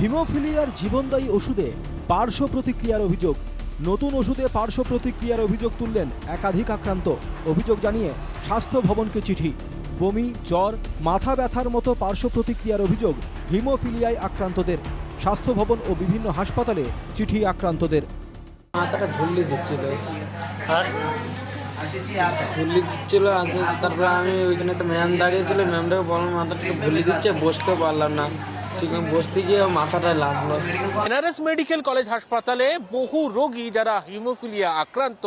হিমোফিলিয়ার জীবনদায়ী ওষুধে পার্শ্ব প্রতিক্রিয়ার অভিযোগ। নতুন ওষুধে পার্শ্ব প্রতিক্রিয়ার অভিযোগ তুললেন একাধিক আক্রান্ত। অভিযোগ জানিয়ে স্বাস্থ্য ভবনকে চিঠি। বমি জ্বর মাথা ব্যথার মতো পার্শ্ব প্রতিক্রিয়ার অভিযোগ হিমোফিলিয়ায় আক্রান্তদের। স্বাস্থ্য ভবন ও বিভিন্ন হাসপাতালে চিঠি আক্রান্তদের। মাথাটা ঝুল্লি দিচ্ছিল। আর ঝুল্লি দিচ্ছিল তারপরে আমি ওইখানে একটা ম্যাম দাঁড়িয়েছিল ম্যামটাকে বললাম মাথাটা একটু ঝুল্লি দিচ্ছে বসতেও পারলাম না। বসতে এনআরএস মেডিকেল কলেজ হাসপাতালে বহু রোগী যারা হিমোফিলিয়া আক্রান্ত,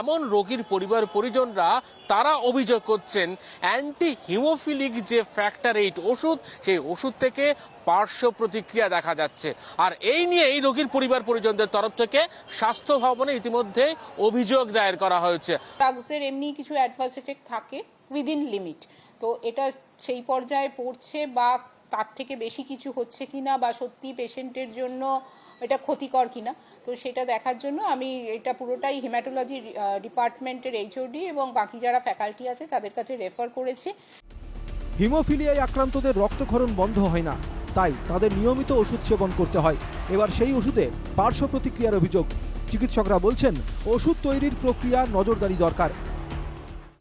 এমন রোগীর পরিবার পরিজনরা, তারা অভিযোগ করছেন অ্যান্টি হিমোফিলিক যে ফ্যাক্টর এইট ওষুধ, সেই ওষুধ থেকে পার্শ্ব প্রতিক্রিয়া দেখা যাচ্ছে। আর এই নিয়ে এই রোগীর পরিবার পরিজনদের তরফ থেকে স্বাস্থ্য ভবনে ইতিমধ্যে অভিযোগ দায়ের করা হয়েছে। ড্রাগসের এমনি কিছু অ্যাডভার্স এফেক্ট থাকে উইদিন লিমিট তো এটা সেই পর্যায়ে পড়ছে বা তার থেকে বেশি কিছু হচ্ছে কি না বা সত্যি পেশেন্টের জন্য এটা ক্ষতিকর কিনা তো সেটা দেখার জন্য আমি এটা পুরোটাই হেমাটোলজি ডিপার্টমেন্টের এইচওডি এবং বাকি যারা ফ্যাকাল্টি আছে তাদের কাছে রেফার করেছি। হিমোফিলিয়ায় আক্রান্তদের রক্তক্ষরণ বন্ধ হয় না তাই তাদের নিয়মিত ওষুধ সেবন করতে হয়। এবার সেই ওষুধে পার্শ্ব প্রতিক্রিয়ার অভিযোগ। চিকিৎসকরা বলছেন ওষুধ তৈরির প্রক্রিয়া নজরদারি দরকার।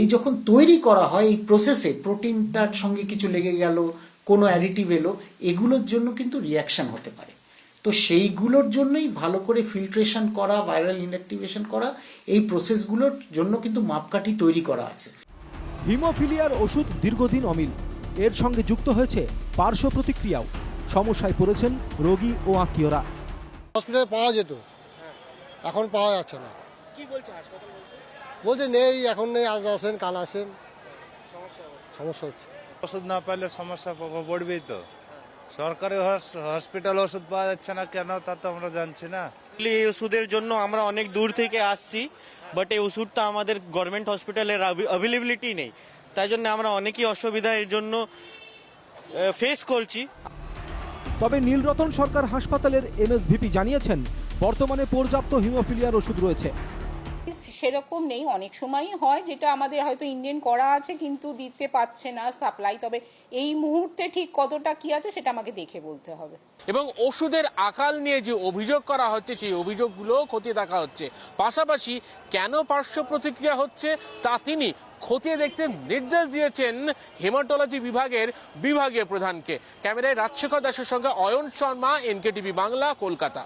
এই যখন তৈরি করা হয় এই প্রসেসে প্রোটিনটার সঙ্গে কিছু লেগে গেল কোনো অ্যাডিটিভ এলো এগুলোর জন্য কিন্তু রিয়াকশন হতে পারে। তো সেইগুলোর জন্যই ভালো করে ফিল্ট্রেশন করা ভাইরাল ইনঅ্যাক্টিভেশন করা এই প্রসেসগুলোর জন্য কিন্তু মাপকাঠি তৈরি করা আছে। হিমোফিলিয়ার ওষুধ দীর্ঘদিন অমিল। এর সঙ্গে যুক্ত হয়েছে পার্শ্ব প্রতিক্রিয়াও। সমস্যায় পড়েছেন রোগী ও আত্মীয়রা। হসপিটালে পাওয়া যেত। এখন পাওয়া যাচ্ছে না। কি বলছে বলছে নেই এখন নেই আজ আসেন কাল আসেন। সমস্যা হচ্ছে। ওষুধ না পেলে সমস্যা পড়বেই তো। সরকারি হস- হসপিটাল ওষুধ পাওয়া যাচ্ছে না কেন তা তো আমরা জানছি না। এই ওষুধের জন্য আমরা অনেক দূর থেকে আসছি বাট এই ওষুধটা আমাদের গভর্নমেন্ট হসপিটালের অ্যাভেলেবিলিটি নেই। তাই জন্য আমরা অনেকই অসুবিধা এর জন্য ফেস করছি। তবে নীলরতন সরকার হাসপাতালের এমএসভিপি জানিয়েছেন বর্তমানে পর্যাপ্ত হিমোফিলিয়ার ওষুধ রয়েছে। সেরকম নেই। অনেক সময়ই হয় যেটা আমাদের হয়তো ইন্ডিয়ান করা আছে কিন্তু দিতে পারছে না সাপ্লাই তবে এই মুহূর্তে ঠিক কতটা কি আছে সেটা আমাকে দেখে বলতে হবে। এবং ওষুধের আকাল নিয়ে যে অভিযোগ করা হচ্ছে, সেই অভিযোগগুলো খতিয়ে দেখা হচ্ছে। পাশাপাশি কেন পার্শ্ব প্রতিক্রিয়া হচ্ছে তা তিনি খতিয়ে দেখতে নির্দেশ দিয়েছেন হেমাটোলজি বিভাগের বিভাগীয় প্রধানকে। ক্যামেরায় রাজশেখর দাসের সঙ্গে অয়ন শর্মা, এনকেটিভি বাংলা, কলকাতা।